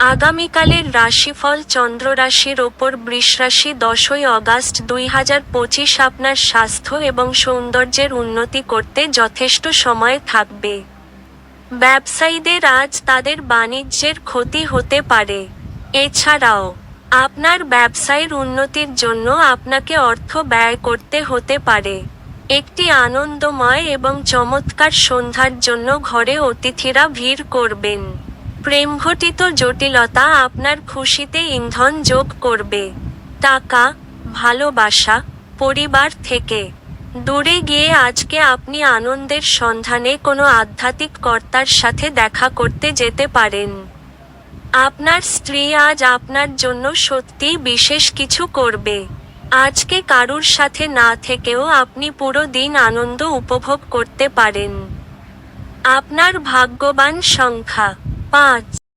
আগামীকালের রাশিফল চন্দ্র রাশির ওপর বৃষ রাশি দশই অগাস্ট দুই হাজার পঁচিশ আপনার স্বাস্থ্য এবং সৌন্দর্যের উন্নতি করতে যথেষ্ট সময় থাকবে। ব্যবসায়ীদের আজ তাদের বাণিজ্যের ক্ষতি হতে পারে। এছাড়াও, আপনার ব্যবসায়ের উন্নতির জন্য আপনাকে অর্থ ব্যয় করতে হতে পারে। একটি আনন্দময় এবং চমৎকার সন্ধ্যার জন্য ঘরে অতিথিরা ভিড় করবেন। প্রেমঘটিত জটিলতা আপনার খুশিতে ইন্ধন যোগ করবে। টাকা, ভালোবাসা, পরিবার থেকে। দূরে গিয়ে আজকে আপনি আনন্দের সন্ধানে কোনো আধ্যাত্মিক কর্তার সাথে দেখা করতে যেতে পারেন। আপনার স্ত্রী আজ আপনার জন্য সত্যিই বিশেষ কিছু করবে। আজকে কারুর সাথে না থেকেও আপনি পুরো দিন আনন্দ উপভোগ করতে পারেন। আপনার ভাগ্যবান সংখ্যা। 八。